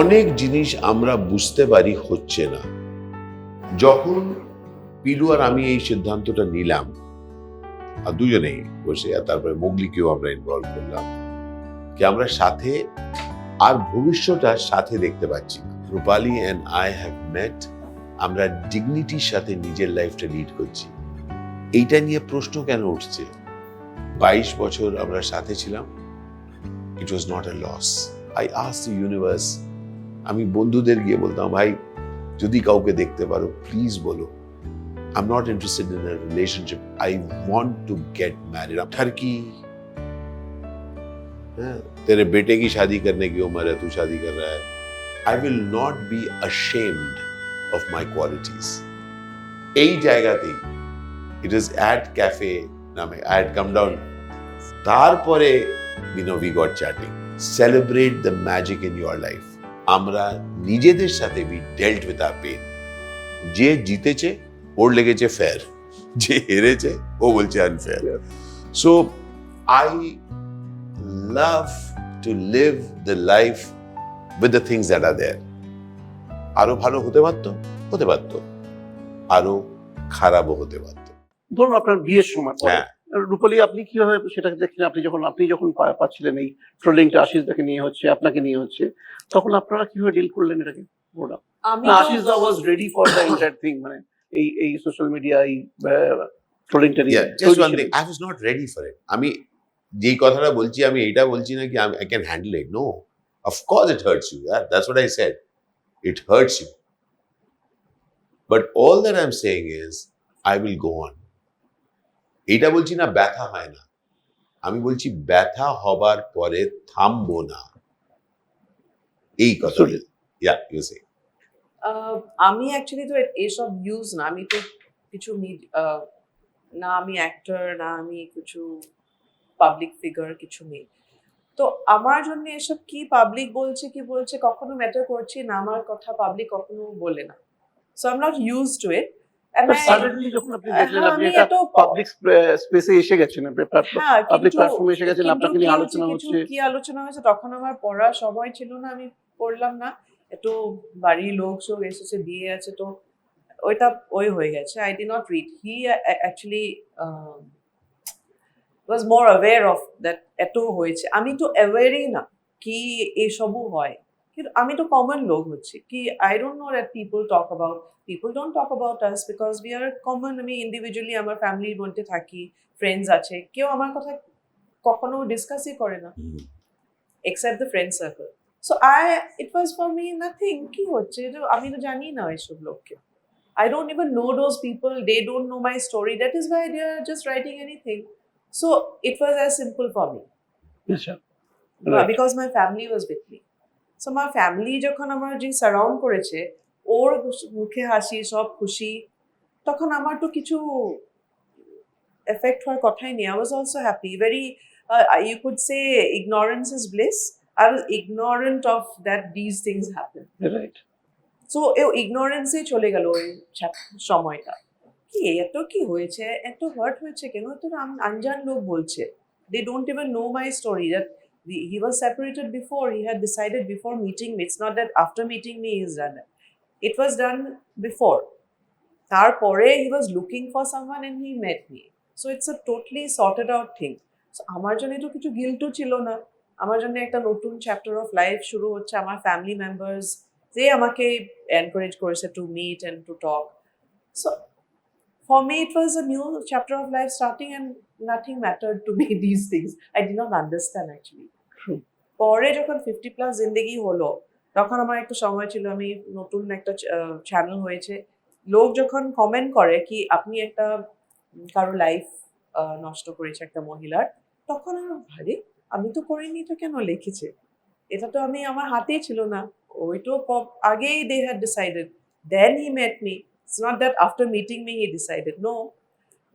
অনেক জিনিস আমরা বুঝতে পারি হচ্ছে না। যখন পিলু আর আমি এই সিদ্ধান্তটা নিলাম, আর দুজনেই বসে, আর তারপরে মোগলিকেও আমরা ইনভলভ করলাম কি আমরা সাথে, আর ভবিষ্যৎটা সাথে দেখতে পাচ্ছি Rupali and I have met আমরা ডিগনিটির সাথে নিজের লাইফটা লিড করছি। এইটা নিয়ে প্রশ্ন কেন উঠছে? বাইশ বছর আমরা সাথে ছিলাম it was not a loss I us universe আমি বন্ধুদের গিয়ে বলতাম ভাই যদি কাউকে দেখতে পারো প্লিজ বলো I'm not interested in a relationship. I want to get married. I'm Turkey. तेरे बेटे की शादी करने की उम्र है तू शादी कर रहा है I will not be ashamed of my qualities यही জায়গা थी ইট ইজ অ্যাট ক্যাফে নামে আই হ্যাড কাম ডাউন তারপরে you know we got chatting celebrate the magic in your life আমরা নিজেদের সাথে we dealt with our pain. যে জিতেছে ওর লেগেছে ফেয়ার যে হেরেছে ও বলছে unfair so I love to live the life with the things that are there আরও ভালো হতে পারতো? হতে পারতো। আরও খারাপও হতে পারতো। ধরুন আপনার বিয়ের সময়। হ্যাঁ। রূপালী আপনি কীভাবে সেটা দেখছেন আপনি যখন আপনি যখন পাচ্ছিলেন এই ট্রোলিংটা আশিস দাকে নিয়ে হচ্ছে আপনাকে নিয়ে হচ্ছে তখন আপনারা কীভাবে ডিল করলেন এটাকে? তো- আশিস দা was ready for the entire thing মানে এই এই সোশ্যাল মিডিয়া এই ট্রোলিংটা নিয়ে just one thing. I was not ready for it. আমি যেই কথাটা বলছি আমি এটা বলছি না কি I can handle it no of course it hurts you year that's what I said it hurts you but all that I am saying is I will go on এটা বলছি না ব্যথা হয় না। আমি বলছি ব্যথা হবার পরে থামবো না। এই কথা ইয়া ইউ সে আহ, আমি অ্যাকচুয়ালি তো এসব ইউজ না আমি তো কিছু না আমি অ্যাক্টর না আমি কিছু পাবলিক ফিগার কিছু নেই। তো আমার জন্য এসব কি পাবলিক বলছে কি বলছে কখনো ম্যাটার করছে না আমার কথা পাবলিক কখনো বলে না। So I am not use to it suddenly যখন আপনি দেখলেন হ্যাঁ, আপনি আমি পাবলিক স্পেসে এসে গেছেন আপনি হ্যাঁ পাবলিক প্ল্যাটফর্মে এসে গেছেন আপনাকে নিয়ে আলোচনা হচ্ছে। কি আলোচনা হয়েছে তখন আমার পড়ার সময় ছিল না আমি পড়লাম না। একটু বাড়ির লোক সব এসেছে দিয়ে আছে তো ওইটা ওই হয়ে গেছে। I did not read he actually was more aware of that এত হয়েছে। আমি তো অ্যাওয়ারই না কি এসবও হয়। কিন্তু আমি তো কমন লোক হচ্ছে কি I don't know that people talk about people don't talk about us because we are common আমি ইন্ডিভিজুয়ালি আমার ফ্যামিলির মধ্যে থাকি ফ্রেন্ডস আছে কেউ আমার কথা কখনো ডিসকাসই করে না except the friend circle. So I, it was for me nothing. কি হচ্ছে আমি তো জানি না এসব লোককে I don't even know those people. They don't know my story. That is why they are just writing anything. So it was as simple for me আচ্ছা uh, because my family was with me. So আমার family যখন আমার যে surround করেছে ওর মুখে হাসি সব খুশি তখন আমার তো কিছু এফেক্ট হওয়ার কথাই নেই। I was also happy very you could say ignorance is bliss I was ignorant of that these things happen right so এ ইগনোরেন্সে চলে গেল ওই সময়টা। কি এত কি হয়েছে? এত হার্ট হয়েছে কেন? তো আনজান লোক বলছে। They don't even know my story that he was separated before he had decided before meeting me it's not that after meeting me is done it was done before তারপরে he was looking for someone and he met me so it's a totally sorted out thing so আমার জন্য তো কিছু গিল্টও ছিল না। আমার জন্য একটা নতুন চ্যাপ্টার অফ লাইফ শুরু হচ্ছে। আমার ফ্যামিলি মেম্বার্স যে আমাকে এনকারেজ করেছে to meet and to talk so for me it was a new chapter of life starting and nothing matter to me this things I did not understand actually পরে যখন fifty plus জিন্দেগি হলো তখন আমার একটা সময় ছিল আমি নতুন একটা চ্যানেল হয়েছে। লোক যখন কমেন্ট করে কি আপনি একটা কারও লাইফ নষ্ট করেছে একটা মহিলার তখন আমার ভারে আমি তো করিনি তো কেন লিখেছে? এটা তো আমি আমার হাতেই ছিল না। ওই তো প- আগেই they had decided then he met me it's not that after meeting me he decided no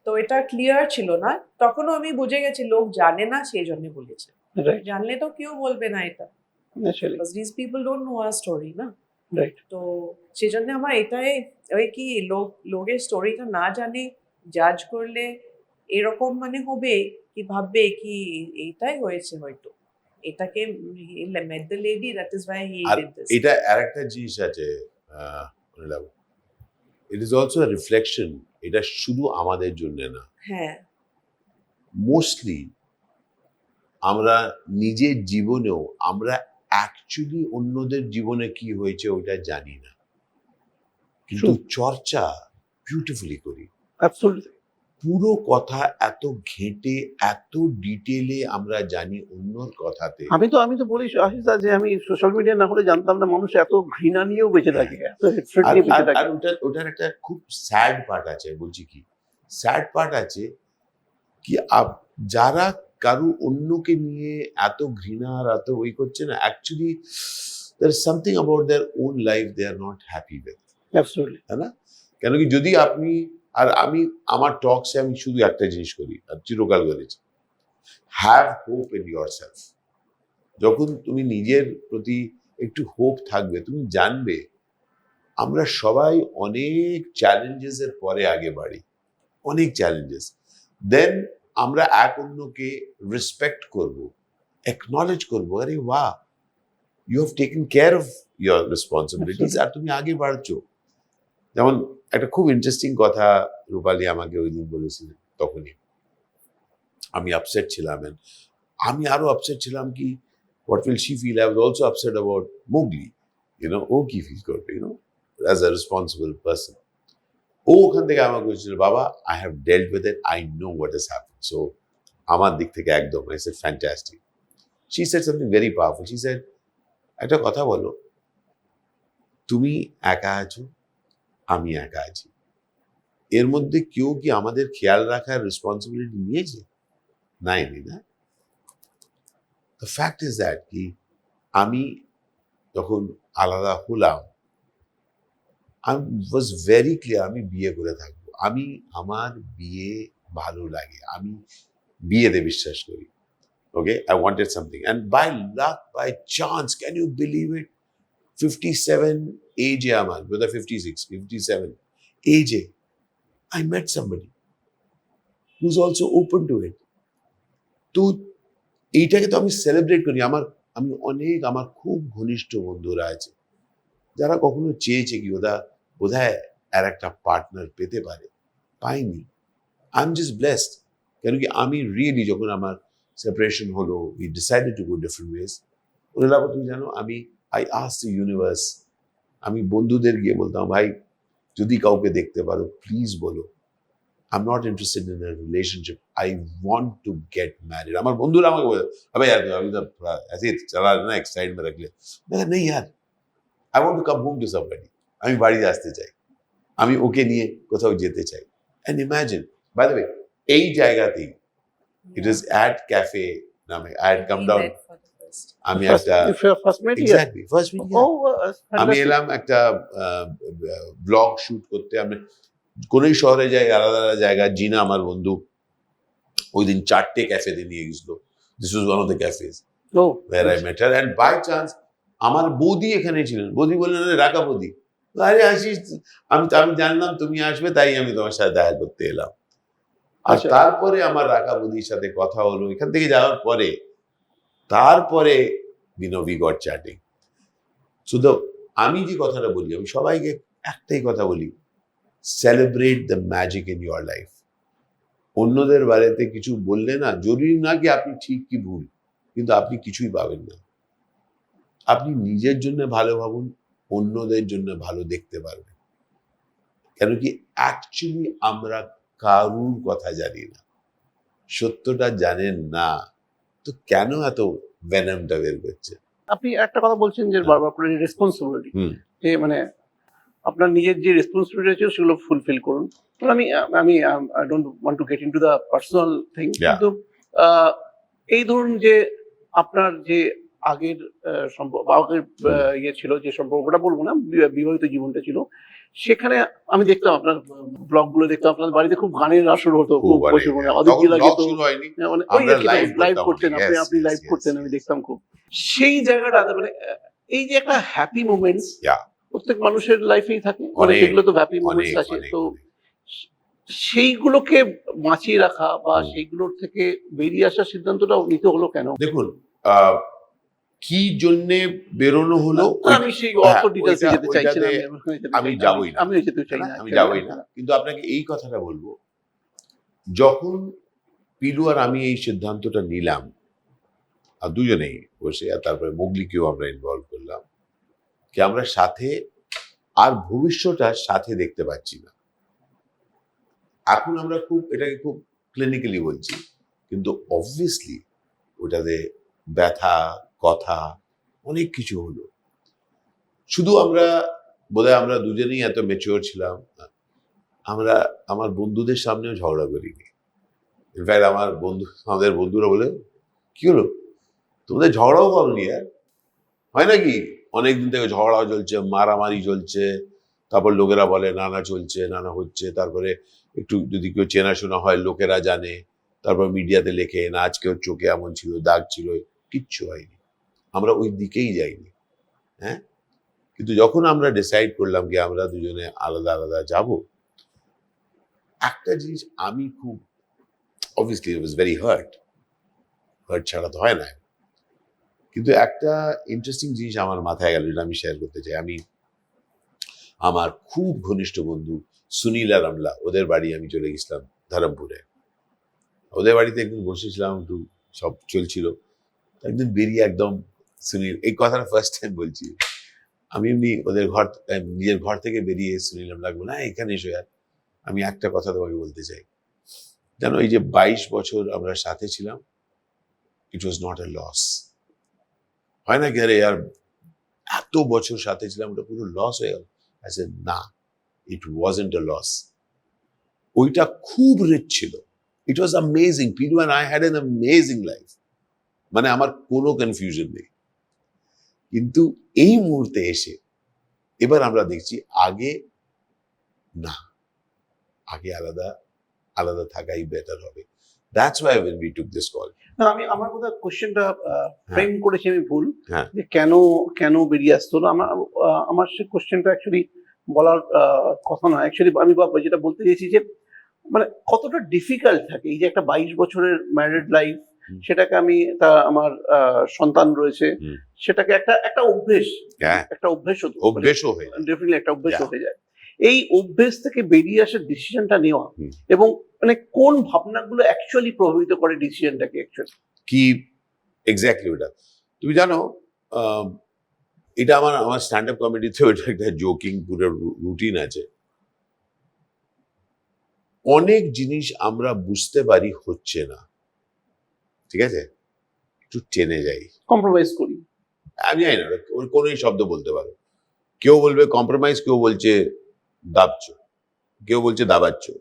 তো এটা ক্লিয়ার ছিল না। তখনও আমি বুঝে গেছি লোক জানে না সেই জন্য বলেছে। জানলে তো কেউ বলবে না এটা। This people don't know our story না? রাইট তো সেই জন্য আমার এটাই ওই কি লোক লোকের স্টোরিটা না জানে জাজ করলে এরকম মানে হবে কি ভাববে কি এইটাই হয়েছে হয়তো। এটাকে met the lady that is why he are did this এটা আরেকটা জিনিস আছে ইট ইজ অলসো রিফ্লেকশন এটা শুধু আমাদের জন্য না। হ্যাঁ। মোস্টলি আমরা নিজের জীবনেও আমরা অ্যাকচুয়ালি অন্যদের জীবনে কি হয়েছে ওটা জানি না। কিন্তু চর্চা বিউটিফুলি করি। অ্যাবসলিউটলি পুরো কথা এত ঘেঁটে এত ডিটেলে আমরা জানি অন্যর কথাতে। আমি তো আমি তো বলি আশিস যে আমি সোশ্যাল মিডিয়া না হলে জানতাম না মানুষ এত ঘৃণা নিয়েও বেঁচে থাকে আর বেঁচে আর- ওটার ওটার একটা খুব স্যাড পার্ট আছে বলছি কি। স্যাড পার্ট আছে কি আপ- যারা কারু অন্যকে নিয়ে এত ঘৃণা আর এত ওই করছে না actually there something about their own life they are not happy with absolutely না? কেন কি যদি আপনি আর আমি, আমার টকসে আমি শুধু একটা জিনিস করি, আর চিরকাল করেছি have hope in yourself যখন তুমি নিজের প্রতি একটু হোপ থাকবে, তুমি জানবে, আমরা সবাই অনেক চ্যালেঞ্জেস এর পরে আগে বাড়ি। অনেক চ্যালেঞ্জেস দেন আমরা এক অন্যকে রেসপেক্ট করব একনলেজ করব, আরে ওয়া you have taken care of your responsibilities আর তুমি আগে বাড়ছো। যেমন একটা খুব ইন্টারেস্টিং কথা রূপালি আমাকে ওই দিন বলেছিলেন তখনই। আমি আপসেট ছিলাম আমি আরও আপসেট ছিলাম কি what will she feel I was also upset about Mowgli you know ও কি ফিল করবে you know as a responsible person ও ওখান থেকে আমাকে বলছিল, বাবা I have dealt with it I know what is happen so আমার দিক থেকে একদম I said fantastic she said something very powerful she said একটা কথা বলো, তুমি একা আছো? আমি একা আছি। এর মধ্যে কেউ কি আমাদের খেয়াল রাখার রেসপন্সিবিলিটি নিয়েছে? নেয়নি না। দ্য ফ্যাক্ট ইজ দ্যাট কি, আমি যখন আলাদা হলাম। আই ওয়াজ ভেরি ক্লিয়ার আমি বিয়ে করে থাকব। আমি, আমার বিয়ে ভালো লাগে। আমি বিয়েতে বিশ্বাস করি। Okay I wanted something and by luck by chance can you believe it fifty seven এজে আমার বোধহয় ফিফটি সিক্স ফিফটি সেভেন এজে I met somebody who's also open to it. তো এইটাকে তো আমি সেলিব্রেট করি। আমার, আমি অনেক, আমার খুব ঘনিষ্ঠ বন্ধুরা আছে। যারা কখনো চেয়েছে কি ওরা বোধহয় আর একটা পার্টনার পেতে পারে। পাইনি। আই এম জাস্ট ব্লেসড কেন কি আমি রিয়েলি যখন আমার সেপারেশন হলো we decided to go different ways ওরা তুমি জানো, আমি আই আস দ্য ইউনিভার্স আমি বন্ধুদের গিয়ে বলতাম ভাই যদি কাউকে দেখতে পারো প্লিজ বলো I am not interested in a relationship I want to get married আমার বন্ধুরা আমাকে বলে अबे यार अभी तो थोड़ा ऐसे ही चला ना एक साइड में रख ले मैं कहा, नहीं यार I want to come home to somebody আমি বাড়িতে আসতে চাই আমি ওকে নিয়ে কোথাও যেতে চাই and imagine by the way এই জায়গাতেই ইট ইজ অ্যাট ক্যাফে নামে আই হ্যাড কাম ডাউন আমি একটা এক্স্যাক্টলি ফার্স্ট মিট আমি এলাম একটা ব্লগ শুট করতে। আমি কোনোই শহরে যাই আলাদা আলাদা জায়গা জিনা আমার বন্ধু ওই দিন চারটে ক্যাফেতে নিয়ে গেছিল। This was one of the cafes O where I met her and by chance আমার বৌদি এখানে ছিলেন। বৌদি বললেন আরে রাখা বৌদি। আরে আসিস আমি আমি জানলাম তুমি আসবে তাই আমি তোমার সাথে দেখা করতে এলাম। আর আচ্ছা। তারপরে আমার রাখা বৌদির সাথে কথা হলো। এখান থেকে যাওয়ার পরে তারপরে বিনো উই গট চ্যাটিং। শুধু আমি যে কথাটা বলি, আমি সবাইকে একটাই কথা বলি celebrate the magic in your life অন্যদের বাড়িতে কিছু বললে না, জরুরি না কি আপনি ঠিক কি ভুল, কিন্তু আপনি কিছুই পাবেন না। আপনি নিজের জন্য ভালো ভাবুন, অন্যদের জন্য ভালো দেখতে পারবেন। কেন কি অ্যাকচুয়ালি আমরা কারুর কথা জানি না। সত্যটা জানেন না। তো কেন এত ভ্যানামটা বের করছে? আপনি একটা কথা বলছেন যে বারবার করে রেসপন্সিবিলিটি যে মানে আপনার নিজের যে রেসপন্সিবিলিটি আছে সেগুলো ফুলফিল করুন। তো আমি আমি I don't want to get into the personal thing. কিন্তু এই ধরুন যে আপনার যে আগের সম্পর্ক আগের ইয়ে ছিল যে সম্পর্কটা বলব না বিবাহিত জীবনটা ছিল সেখানে আমি দেখতাম আপনার ব্লগগুলো দেখতাম আপনার বাড়িতে খুব গানের আসর হতো খুব অনেক- মানে তখন অদিতি লাগে তো হয়নি। মানে live লাইভ করতেন আপনি আপনি লাইভ করতেন আমি দেখতাম খুব। সেই জায়গাটা মানে এই যে একটা হ্যাপি মোমেন্টস প্রত্যেক মানুষের লাইফেই থাকে মানে সেগুলো তো হ্যাপি মোমেন্টস আছে তো সেইগুলোকে বাঁচিয়ে রাখা বা সেইগুলোর থেকে বেরিয়ে আসার সিদ্ধান্তটাও নিতে হলো কেন? দেখুন কি জন্যে বেরোনো হলো? আমি সেই হ্যাঁ, অত ডিটেলসে যেতে চাইছি না আমি চাই না। আমি যেতে চাই না। আমি যাবোই না। কিন্তু আপনাকে এই কথাটা বলব যখন পিলু আর আমি এই সিদ্ধান্তটা নিলাম আর দুজনেই বসে আর তারপরে মোগলিকেও আমরা ইনভলভ করলাম যে আমরা সাথে আর ভবিষ্যৎটা সাথে দেখতে পাচ্ছি না। এখন আমরা খুব এটাকে খুব ক্লিনিক্যালি বলছি কিন্তু অবভিয়াসলি ওটাতে ব্যথা কথা, অনেক কিছু হলো। শুধু আমরা, বোধহয় আমরা দুজনেই এত মেচিওর ছিলাম আমরা, আমার বন্ধুদের সামনেও ঝগড়া করিনি। ইনফ্যাক্ট আমার বন্ধু, আমাদের বন্ধুরা বলে, কি হলো? তোমাদের ঝগড়াও করনি আর হয় নাকি? অনেকদিন থেকে ঝগড়াও চলছে, মারামারি চলছে, তারপর লোকেরা বলে, নানা চলছে, নানা হচ্ছে, তারপরে একটু যদি কেউ চেনাশোনা হয়, লোকেরা জানে, তারপর মিডিয়াতে লেখে, না আজকে ওর চোখে এমন ছিল, দাগ ছিল, কিচ্ছু হয়নি। আমরা ওই দিকেই যাইনি হ্যাঁ? কিন্তু যখন আমরা ডিসাইড করলাম কি আমরা দুজনে আলাদা আলাদা যাব, একটা জিনিস আমি খুব obviously was very hurt hurt ছাড়া তো হয় না। কিন্তু একটা ইন্টারেস্টিং জিনিস আমার মাথায় গেল যেটা আমি শেয়ার করতে চাই। আমি, আমার খুব ঘনিষ্ঠ বন্ধু সুনীল আর আমলা, ওদের বাড়ি আমি চলে গেছিলাম ধরমপুরে। ওদের বাড়িতে একদিন বসেছিলাম, একটু সব চলছিল। একদিন বেরিয়ে একদম সুনীল, এই কথাটা ফার্স্ট টাইম বলছি। আমি এমনি ওদের ঘর নিজের ঘর থেকে বেরিয়ে সুনীল আমলা বলে না, এখানে এসো আর আমি একটা কথা তোমাকে বলতে চাই। জানো, এই যে বাইশ বছর আমরা সাথে ছিলাম it was not a loss হয় না কি, আরে আর এত বছর সাথে ছিলাম, ওটা পুরো লস হয়ে গেল। আছে না ইট ওয়াজেন্ট এ লস ওইটা খুব রিচ ছিল। It was amazing Pilu and I had an amazing life মানে আমার কোনো কনফিউশন নেই। কিন্তু এই মুহূর্তে এসে এবার আমরা দেখছি আগে না। আগে আলাদা আলাদা থাকাই বেটার হবে। That's why when we took this call না আমি আমার বোধহয় কোশ্চেনটা ফ্রেম করেছি আমি ভুল। হ্যাঁ। যে কেন কেন বেরিয়ে আসতো না আমার আমার সে কোশ্চেনটা অ্যাকচুয়ালি বলার কথা না অ্যাকচুয়ালি আমি বা- যেটা বলতে চাইছি যে মানে কতটা ডিফিকাল্ট থাকে এই যে একটা বাইশ বছরের ম্যারিড লাইফ। সেটাকে আমি তা আমার সন্তান রয়েছে। সেটাকে একটা একটা অভ্যেস হ্যাঁ। একটা অভ্যেস অভ্যেসও হয়ে। ডেফিনেটলি একটা অভ্যেস হয়ে যায়। এই অভ্যেস থেকে বেরিয়ে আসার ডিসিশনটা নেওয়া এবং মানে কোন ভাবনাগুলো অ্যাকচুয়ালি প্রভাবিত করে ডিসিশনটাকে অ্যাকচুয়ালি কি এক্স্যাক্টলি ওটা? তুমি জানো এটা আমার আমার স্ট্যান্ড আপ কমেডিতে ওটা একটা জোকিং পুরো রুটিন আছে। অনেক জিনিস আমরা বুঝতে পারি হচ্ছে না। ঠিক আছে? একটু টেনে যাই। কম্প্রোমাইজ করি। আমি জানি না ওর শব্দ বলতে পারো। কেউ বলবে কম্প্রোমাইজ কেউ বলছে দাবছ। কেউ বলছে দাবাচ্ছ।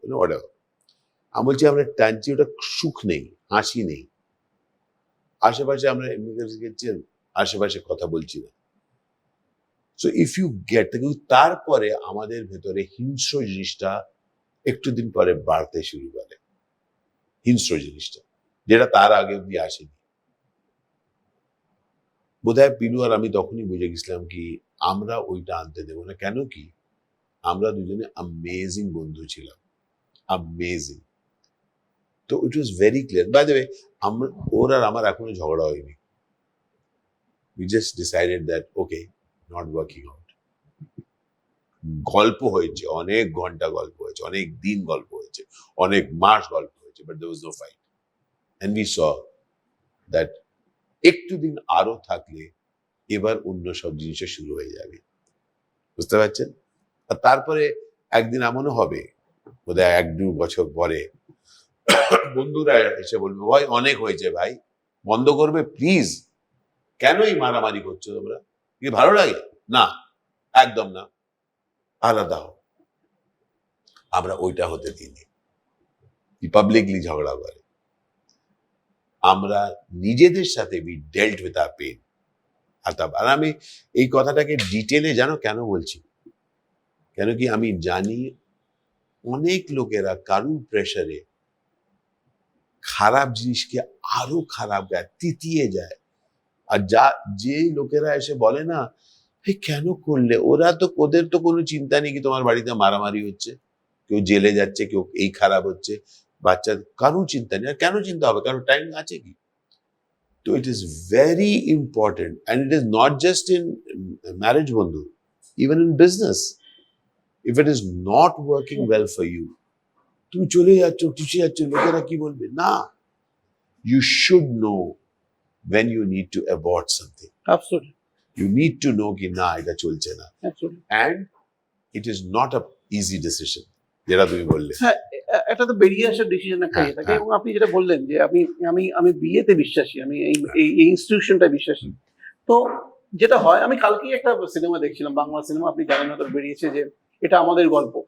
আমি বলছি আমরা টানছি ওটা সুখ নেই হাসি নেই। আশেপাশে আমরা আশেপাশে কথা বলছি না। সো ইফ ইউ গেট কিন্তু তারপরে আমাদের ভেতরে হিংস্র জিনিসটা একটু দিন পরে বাড়তে শুরু করে। হিংস্র জিনিসটা। যেটা তার আগে অব্দি আসেনি। বোধহয় পিলু আর আমি তখনই বুঝে গেছিলাম কি, আমরা ওইটা আনতে দেবো না। কেন কি, আমরা দুজনে আমেজিং বন্ধু ছিলাম। আমেজিং তো it was very clear by way আমরা ওর আর আমার এখনও ঝগড়া হয়নি। We just decided that okay not working out গল্প হয়েছে, অনেক ঘণ্টা গল্প হয়েছে, অনেক দিন গল্প হয়েছে, অনেক মাস গল্প হয়েছে but there was no fight and we saw that একটু দিন আরও থাকলে এবার অন্য সব জিনিসও শুরু হয়ে যাবে। বুঝতে পারছেন? আর তারপরে একদিন এমনও হবে, বোধহয় এক দু বছর পরে বন্ধুরা এসে বলবে ভাই অনেক হয়েছে ভাই, বন্ধ করবে প্লিজ কেন এই মারামারি করছ তোমরা? কি ভালো লাগে? না, একদম না, আলাদা হও, আমরা ওইটা হতে দিইনি। পাবলিকলি ঝগড়া করে। আমরা নিজেদের সাথে বি ডেল্ট উইথ আর পেন আর আর আমি এই কথাটাকে ডিটেলে জানো কেন বলছি? কেন কি আমি জানি অনেক লোকেরা কারুর প্রেশারে খারাপ জিনিসকে আরও খারাপ গায় তিতিয়ে যায়। আর যা যে লোকেরা এসে বলে না "এ কেন করলে? ওরা তো, ওদের তো কোনো চিন্তা নেই কি তোমার বাড়িতে মারামারি হচ্ছে, কেউ জেলে যাচ্ছে, কেউ এই খারাপ হচ্ছে। বাচ্চা কারও চিন্তা নেই আর কেন চিন্তা হবে কারণ টাইম আছে কি So it is very important, and it is not just in marriage, Bandhu, even in business. If it is not working well for you, তুমি চলে যাচ্ছ চুষে যাচ্ছ লোকেরা কি বলবে না you should know when you need to abort something. Absolutely You need to know কি না এটা চলছে না absolutely and it is not a easy decision যেটা তুমি বললে। হ্যাঁ এটা তো বেরিয়ে আসার ডিসিশন একটা হ্যাঁ, ইয়ে। থাকে হ্যাঁ। এবং আপনি যেটা বললেন যে আমি আমি আমি বিয়েতে বিশ্বাসী আমি এই এই ইনস্টিটিউশনটা বিশ্বাসী। তো যেটা হয় আমি কালকেই একটা সিনেমা দেখছিলাম বাংলা সিনেমা আপনি জানেন হয়তো বেরিয়েছে যে এটা আমাদের গল্প।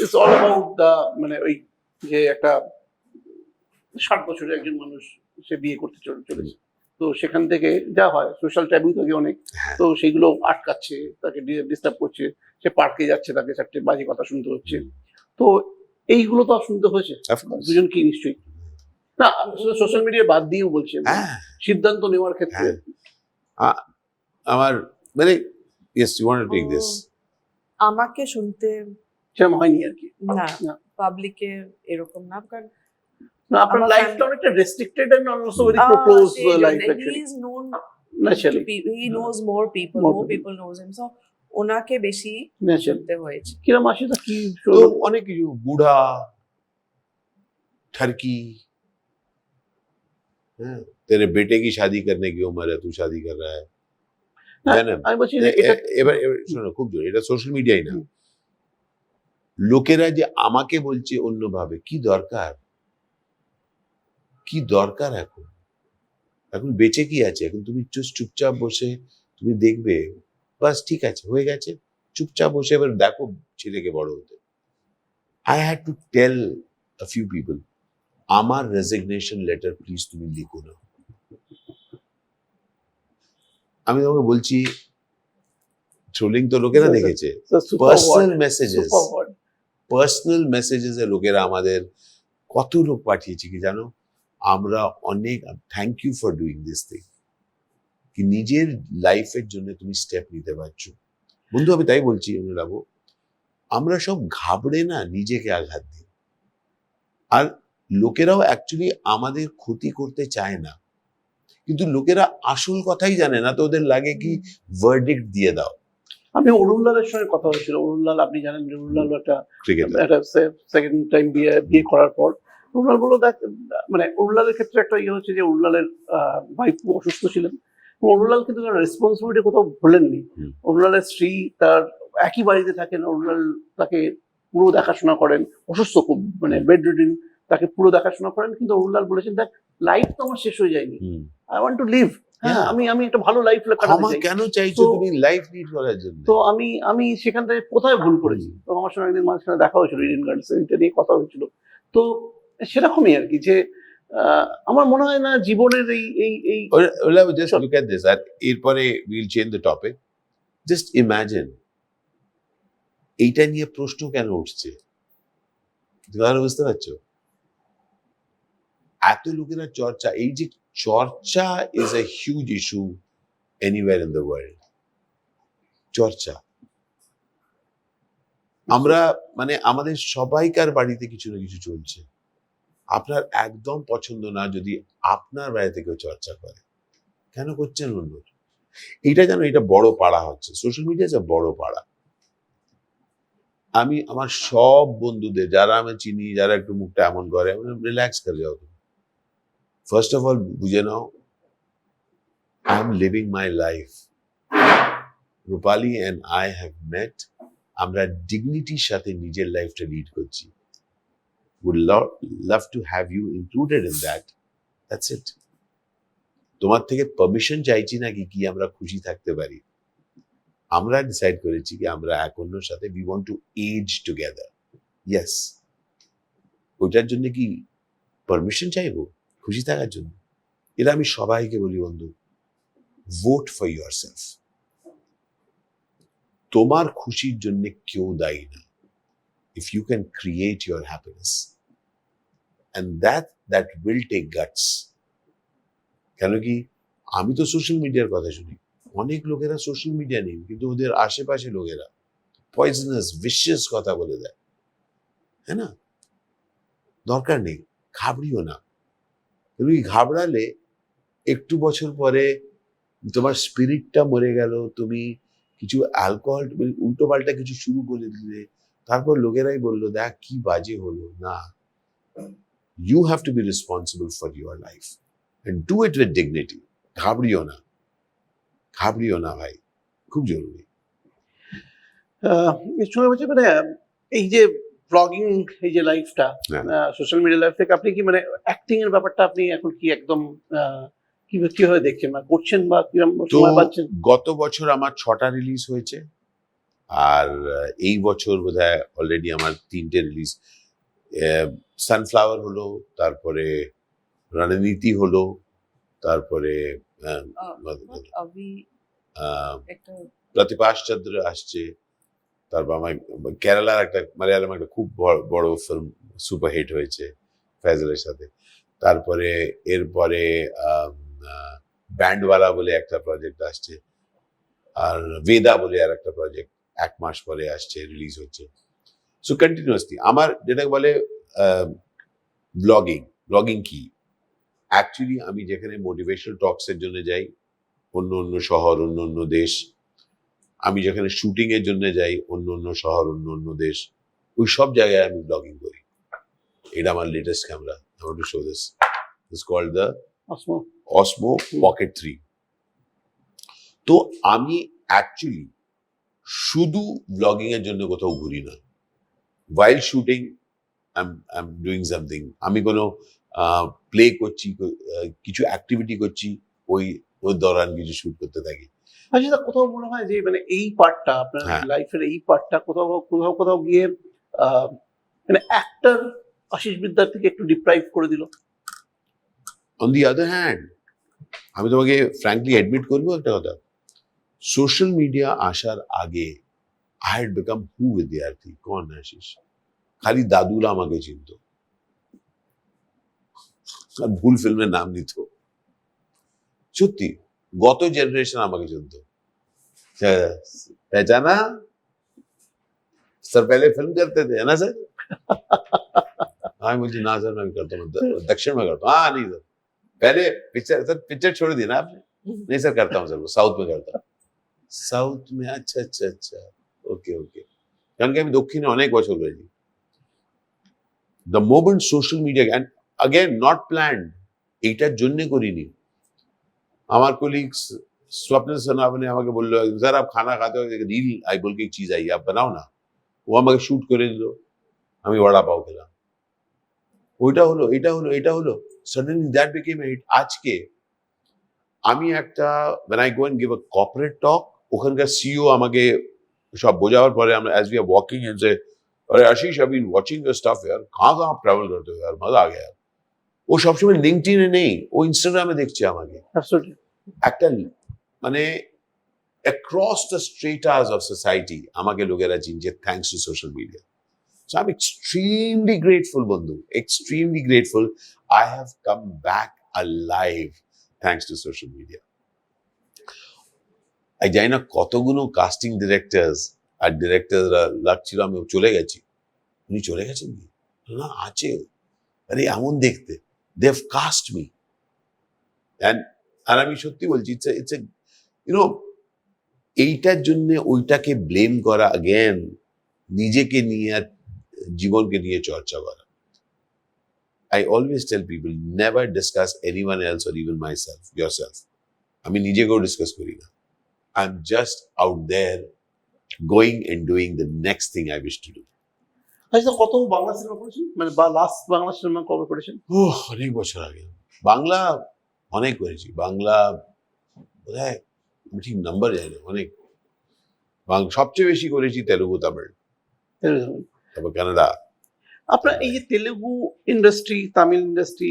ইটস অল অ্যাবাউট দা মানে ওই যে একটা ষাট বছরের একজন মানুষ সে বিয়ে করতে চলে- চলেছে। তো সেখান থেকে যা হয় সোশ্যাল ট্যাবু থাকে অনেক। হ্যাঁ। তো সেগুলো আটকাচ্ছে তাকে ডিস্টার্ব করছে সে পার্কে যাচ্ছে তাকে চারটে বাজে কথা শুনতে হচ্ছে। তো এইগুলো তো শুনতে হয়েছে। দুজন কি নিশ্চয়ই। না সোশ্যাল মিডিয়া বাদ দিয়েও বলছি হ্যাঁ। সিদ্ধান্ত নেওয়ার ক্ষেত্রে। হ্যাঁ। আমার মানে yes you want to take this আমাকে শুনতে সেরকম হয়নি আর কি। না না। পাবলিকে এরকম না কারণ না আপনার লাইফটা অনেকটা restricted and also very propose life he actually is known naturally pe- he knows more people More people. people knows him. So ওনাকে বেশি ন্যাচারালি শুনতে হয়েছে কিরম আসে তা কি তো অনেক কিছু বুড়া ठरकी हाँ, तेरे बेटे की शादी करने की उम्र है तू शादी कर रहा है হ্যাঁ, তাই না? আমি বলছি যে এ- এটা এ- এবার এবার শোনো খুব জোর এটা সোশ্যাল মিডিয়াই না হুম। লোকেরা যে আমাকে বলছে অন্যভাবে কি দরকার কি দরকার এখন এখন বেঁচে কি আছে এখন তুমি চুপ- চুপচাপ বসে তুমি দেখবে বাস ঠিক আছে হয়ে গেছে। চুপচাপ বসে এবার দেখো ছেলেকে বড় হতে। I had to tell a few people আমার রেজিগনেশন লেটার প্লিজ তুমি লিখো না। আমি তোমাকে বলছি ট্রোলিং তো লোকেরা দেখেছে। পার্সোনাল মেসেজেস পার্সোনাল মেসেজেস এ লোকেরা আমাদের কত লোক পাঠিয়েছে কি জানো? আমরা অনেক thank you for doing this thing কি নিজের লাইফের জন্য তুমি স্টেপ নিতে পারছ। বন্ধু আমি তাই বলছি অনুরাগ আমরা সব ঘাবড়ে না নিজেকে আঘাত দিই। আর লোকেরাও অ্যাকচুয়ালি আমাদের ক্ষতি করতে চায় না। কিন্তু লোকেরা আসল কথাই জানে না তো ওদের লাগে কি ভার্ডিক্ট দিয়ে দাও। আমি অরুণলালের সঙ্গে কথা হয়েছিল। অরুণলাল আপনি জানেন অরুণলাল একটা একটা সেকেন্ড টাইম বিয়ে বিয়ে করার পর অরুণলাল বলল দেখ মানে অরুণলালের ক্ষেত্রে একটা ইয়ে হচ্ছে যে অরুণলালের ভাই খুব অসুস্থ ছিলেন। অরুণলাল কিন্তু রেসপন্সিবিলিটি কোথাও ভুলেননি। অরুণলালের স্ত্রী তার একই বাড়িতে থাকেন অরুণলাল তাকে পুরো দেখাশোনা করেন অসুস্থ খুব মানে বেড রিডিং তাকে পুরো দেখাশোনা করেন কিন্তু অরুণলাল বলেছেন দেখ লাইফ তো আমার শেষ হয়ে যায়নি। আই ওয়ান্ট টু লিভ হ্যাঁ আমি আমি একটা ভালো লাইফ কাটাতে চাই। কেন চাইছো? তুমি লাইফ লিড করার জন্য। তো আমি আমি সেখান থেকে কোথায় ভুল করেছি? তো আমার সঙ্গে একদিন মাঝখানে দেখা হয়েছিল ইডেন গার্ডেন্স এটা নিয়ে কথা হয়েছিল। তো সেরকমই আর কি যে আমার মনে হয় না জীবনের এই এই এই. লুক এট দিস আর এরপরে will change the topic just imagine এইটা নিয়ে প্রশ্ন কেন উঠছে? বুঝতে পারছ? এত লোকেরা চর্চা, এই যে চর্চা is a huge issue anywhere in the world চর্চা। আমরা মানে আমাদের সবাইকার বাড়িতে কিছু না কিছু চলছে। আপনার একদম পছন্দ না যদি আপনার বাড়িতে কেউ চর্চা করে। কেন করছেন অন্য এটা যেন এটা বড় পাড়া হচ্ছে। সোশ্যাল মিডিয়া যে বড় পাড়া। আমি আমার সব বন্ধুদের, যারা আমি চিনি, যারা একটু মুখটা এমন করে রিল্যাক্স করে যাও তুমি। ফার্স্ট অফ অল বুঝে নাও I am living my life Rupali and I have met আমরা ডিগনিটির সাথে নিজের লাইফটা লিড করছি। Would love, love to have you included in that. That's it. তোমার থেকে পারমিশন চাইছি না কি আমরা খুশি থাকতে পারি? আমরা ডিসাইড করেছি কি আমরা এক অন্যর সাথে we want to age together yes ওইটার জন্য কি পারমিশন চাইব? খুশি থাকার জন্য। এটা আমি সবাইকে বলি বন্ধু ভোট ফর ইউর সেলফ তোমার খুশির জন্য কেউ দায়ী না। If you can create your happiness and that that will take guts. কেন কি? আমি তো সোশ্যাল মিডিয়ার কথা শুনি। অনেক লোকেরা সোশ্যাল মিডিয়া নেই, কিন্তু ওদের আশেপাশে লোকেরা পয়জনাস ভিশিয়াস কথা বলে দেয়। হ্যাঁ না? দরকার নেই, ঘাবড়িও না। তুমি ঘাবড়ালে একটু বছর পরে তোমার স্পিরিটটা মরে গেল, তুমি কিছু অ্যালকোহল উল্টো পাল্টা কিছু শুরু করে দিলে। তারপর লোকেরাই বলল, দেখ, কি বাজে হলো, না। You have to be responsible for your life do it with dignity ঘাবড়িও না ঘাবড়িও না ভাই খুব জরুরি সঙ্গে বলছে মানে এই যে ব্লগিং এই যে লাইফটা। সোশ্যাল মিডিয়া লাইফ থেকে আপনি কি মানে অ্যাক্টিং এর ব্যাপারটা আপনি এখন কি একদম কি কীভাবে দেখছেন বা করছেন বা কীরকম সময় পাচ্ছেন? গত বছর আমার ছটা রিলিজ হয়েছে। আর এই বছর বোধহয় অলরেডি আমার তিনটে রিলিজ সানফ্লাওয়ার হলো তারপরে রণনীতি হলো তারপরে আহ, আবি আহ, একটা প্রতিপাশ চন্দ্র আসছে তারপর আমার কেরালার একটা মালয়ালম একটা খুব বড়- বড় ফিল্ম সুপার হিট হয়েছে ফ্যাজলের সাথে। তারপরে এরপরে ব্যান্ডওয়ালা বলে একটা প্রজেক্ট আসছে আর বেদা বলে আর একটা প্রজেক্ট এক মাস পরে আসছে রিলিজ হচ্ছে। সো কন্টিনিউয়াসলি আমার যেটাকে বলে ব্লগিং ব্লগিং কি? অ্যাকচুয়ালি আমি যেখানে মোটিভেশনাল টক্সের জন্য যাই অন্য অন্য শহর অন্য অন্য দেশ আমি যেখানে শুটিং এর জন্য যাই অন্য অন্য শহর অন্য অন্য দেশ ওই সব জায়গায় আমি ব্লগিং করি। এটা আমার latest camera I to show this is called the Osmo Osmo Pocket three তো আমি অ্যাকচুয়ালি শুধু ব্লগিং এর জন্য কোথাও ঘুরি না। While shooting I am doing something আমি কোনো প্লে করছি কিছু অ্যাক্টিভিটি করছি ওই ওই দৌরান কিছু শুট করতে থাকি। আচ্ছা কোথাও মনে হয় যে মানে এই পার্টটা আপনার হ্যাঁ। লাইফের এই পার্টটা কোথাও কোথাও কোথাও গিয়ে মানে অ্যাক্টর আশিস বিদ্যার থেকে একটু ডিপ্রাইভ করে দিল? অন দি আদার হ্যান্ড আমি তোমাকে ফ্র্যাঙ্কলি অ্যাডমিট করব একটা কথা। সোশ্যাল মিডিয়া আসার আগে আই হ্যাড বিকাম হু বিদ্যার্থী কন আশিস খালি দাদুরা আমাকে চিনত আর ভুল ফিল্মের নাম নিত সত্যি গত জেনারেশন আমাকে চিনত पहचाना सर पहले फिल्म करते थे है ना सर हाँ मुझे ना सर मैं भी करता हूँ द- दक्षिण में करता हूँ हाँ नहीं सर पहले पिक्चर सर पिक्चर छोड़ दी ना आपने नहीं सर करता हूँ सर वो साउथ में करता हूँ সাউথ মে আচ্ছা আচ্ছা আচ্ছা ওকে ওকে কারণ কি আমি দক্ষিণে অনেক বছর রয়েছি the moment social media and again not planned এইটার জন্য করিনি আমার কলিগস स्वप्न सनाव ने আমাকে বললো স্যার আপ খানা খাতে हो रील आई बोल के एक चीज आई आप बनाओ ना ও আমাকে শুট করে দিল আমি বড়া পাও খেলাম ওইটা হলো এটা হলো এটা হলো সাডেনলি দ্যাট বিকেম হিট আজকে আমি একটা when I go and give a corporate talk ওখানকার সিইও আমাকে সব বোঝাবার পরে আমরা as we are walking and say আরে Ashis I been watching the stuff ইয়ার কাঁ কাঁ ট্রাভেল করতে হবে মজা আগে আর ও সবসময় লিঙ্কটিনে নেই ও ইনস্টাগ্রামে দেখছে আমাকে একটা মানে across the stratas of society আমাকে লোকেরা চিনছে thanks to social media so I am extremely grateful বন্ধু extremely grateful I have come back alive thanks to social media আমি জানি না কতগুলো কাস্টিং ডিরেক্টরস আর ডিরেক্টররা লাগছিল, আমি চলে গেছি। উনি চলে গেছেন কি? না আছে আরে, এমন দেখতে। দেভ কাস্ট মি আর আমি সত্যি বলছি ইটস ইটস ইউনো এইটার জন্য ওইটাকে ব্লেম করা অ্যাগেন নিজেকে নিয়ে আর জীবনকে নিয়ে চর্চা করা। I always tell people never discuss anyone else or even myself yourself আমি নিজেকেও ডিসকাস করি না। Am just out there going and doing the next thing I wish to do আচ্ছা কত বাংলা সিনেমা করেছেন? মানে বা লাস্ট বাংলা সিনেমা কবে করেছেন? ও অনেক বছর আগে। বাংলা অনেক করেছি। বাংলা ঠিক নাম্বার জানি অনেক। সবচেয়ে বেশি করেছি তেলুগু তামিল। তারপর কানাডা। আপনার এই যে Telugu industry Tamil industry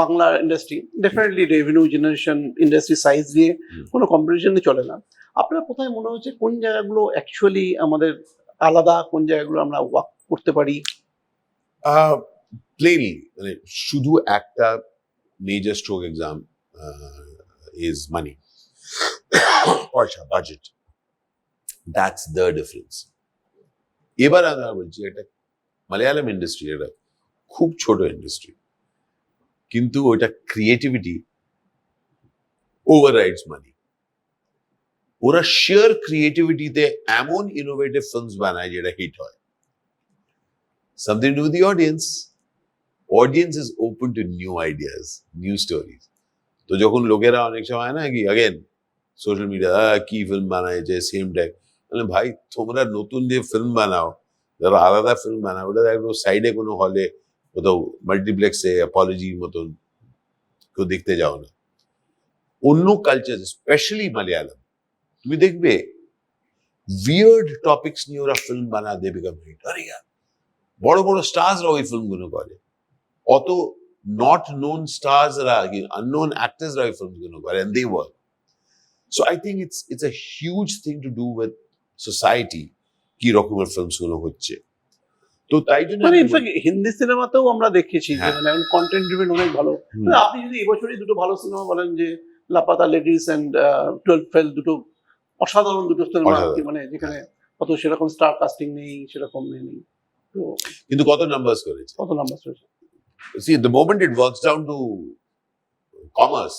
Bangla industry definitely revenue generation industry size দিয়ে কোনো কম্পিটিশনে চলে না। আপনার কোথায় মনে হচ্ছে কোন জায়গাগুলো অ্যাকচুয়ালি আমাদের আলাদা, কোন জায়গাগুলো আমরা ওয়াক করতে পারি? প্লেনলি মানে শুধু একটা major stroke exam is money পয়সা বাজেট দ্যাটস দ্য ডিফারেন্স এবার আমরা বলছি, এটা মালয়ালম ইন্ডাস্ট্রি এটা খুব ছোট ইন্ডাস্ট্রি কিন্তু ওইটা ক্রিয়েটিভিটি overrides money. ওরা শিয়ার ক্রিয়েটিভিটিতে এমন ইনোভেটিভ ফিল্মস বানায় যেটা হিট হয়। Something to the audience audience is open to new ideas new stories তো যখন লোকেরা অনেক সময় না কি আগেন সোশ্যাল মিডিয়া কি ফিল্ম বানায় যে সেম টাইপ মানে ভাই, তোমরা নতুন যে ফিল্ম বানাও যারা আলাদা ফিল্ম বানাও, ওটা একদম সাইডে কোনো হলে কোথাও মাল্টিপ্লেক্সে অ্যাপোলজি মতন কেউ দেখতে যাও না। অন্য কালচার স্পেশালি মালয়ালম তুমি দেখবে উইয়ার্ড টপিকস নিয়ে ওরা ফিল্ম বানা দে বিকাম আরে ইয়ার, বড় বড় স্টার্সরা ওই ফিল্মগুলো করে। অত নট নোন স্টার্সরা আননোন অ্যাক্টার্সরা ওই ফিল্মগুলো করে and they work so I think it's it's a huge thing to do with society কি রকমের ফিল্মসগুলো হচ্ছে। তো তাই জন্য মানে ইনফ্যাক্ট হিন্দি সিনেমাতেও আমরা দেখেছি যে হ্যাঁ। মানে এখন কন্টেন্ট ড্রিভেন অনেক ভালো। মানে আপনি যদি এবছরই দুটো ভালো সিনেমা বলেন যে Laapataa ladies and twelve fail দুটো অসাধারণ দুটো সিনেমা মানে যেখানে অত সেরকম স্টার কাস্টিং নেই সেরকম নেই। তো কিন্তু কত নাম্বারস করেছে? কত নাম্বার চলছে See, the moment it works down to commerce,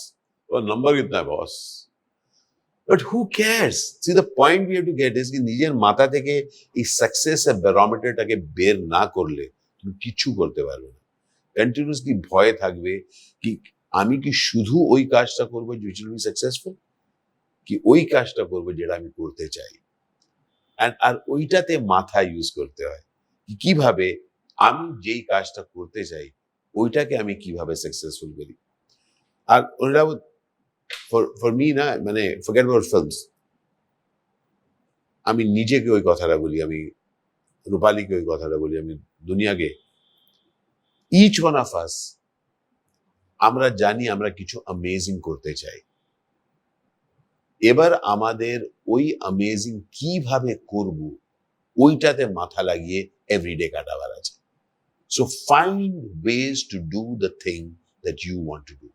well, number kitna hai, boss? But who cares? See, the point we have to get is কি নিজের মাথা থেকে এই সাকসেস এর ব্যারোমিটারটাকে বের না করলে তুমি কিচ্ছু করতে পারবে না। কন্টিনিউসলি ভয় থাকবে কি আমি কি শুধু ওই কাজটা করব উইচ উইল বি সাকসেসফুল কি ওই কাজটা করব যেটা আমি করতে চাই। আর ওইটাতে মাথা ইউজ করতে হয় কীভাবে আমি যেই কাজটা করতে চাই, ওইটাকে আমি কীভাবে সাকসেসফুল করি। আর ফর মি না মানে ফরগেট ফিল্মস আমি নিজেকে ওই কথাটা বলি, আমি রূপালীকে ওই কথাটা বলি, আমি দুনিয়াকে। ইচ ওয়ান অফ আস আমরা জানি আমরা কিছু অ্যামেজিং করতে চাই। এবার আমাদের ওই আমেজিং কীভাবে করব, ওইটাতে মাথা লাগিয়ে এভরিডে কাটাবার আছে। So find ways to do the thing that you want to do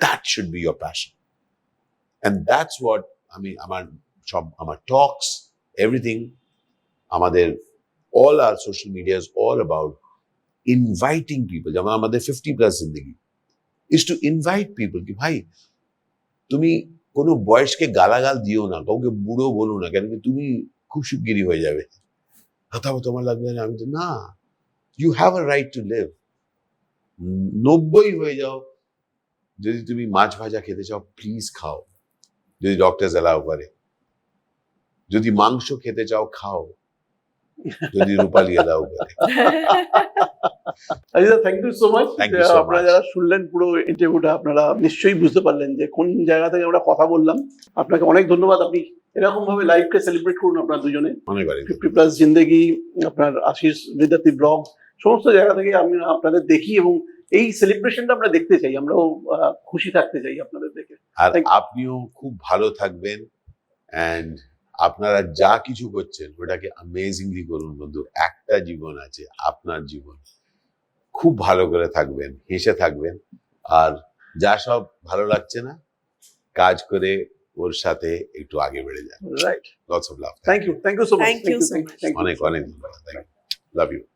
that should be your passion and that's what আমি আমার সব, আমার টকস এভরিথিং আমাদের all R social medias all about inviting people যেমন আমাদের fifty plus জিন্দগি। Is to invite people কি, ভাই, তুমি কোনো বয়সকে গালাগাল দিও না, কাউকে বুড়ো বলো না, কেন তুমি খুব শিগগিরই হয়ে যাবে। কথা তোমার লাগবে না, আমি তো, না you have a right to live নব্বই হয়ে যাও। যদি তুমি মাছ ভাজা খেতে চাও প্লিজ খাও। যদি ডক্টর অ্যালাউ করে। যদি মাংস খেতে চাও, খাও। যদি রূপালী অ্যালাউ করে Aziza thank you so much আপনারা যারা শুনলেন পুরো ইন্টারভিউটা আপনারা নিশ্চয়ই বুঝতে পারলেন যে কোন জায়গা থেকে আমরা কথা বললাম। আপনাকে অনেক ধন্যবাদ। আপনি এরকম ভাবে লাইফকে সেলিব্রেট করুন আপনারা দুজনে। ফিফটি প্লাস জিন্দেগি আপনার আশিস বিদ্যার্থী ব্লগ সমস্ত জায়গা থেকে আমি আপনাদের দেখি এবং এই সেলিব্রেশনটা আমরা দেখতে চাই। আমরাও খুশি থাকতে চাই আপনাদের দেখে। আর আপনিও খুব ভালো থাকবেন। অ্যান্ড আপনারা যা কিছু করছেন ওটাকে অ্যামেজিংলি করুন বন্ধু। একটা জীবন আছে আপনার জীবন। খুব ভালো করে থাকবেন হেসে থাকবেন। আর যা সব ভালো লাগছে না কাজ করে ওর সাথে একটু আগে বেড়ে যান। Right lots of love thank you thank you so much thank you so much. অনেক অনেক ধন্যবাদ। Love you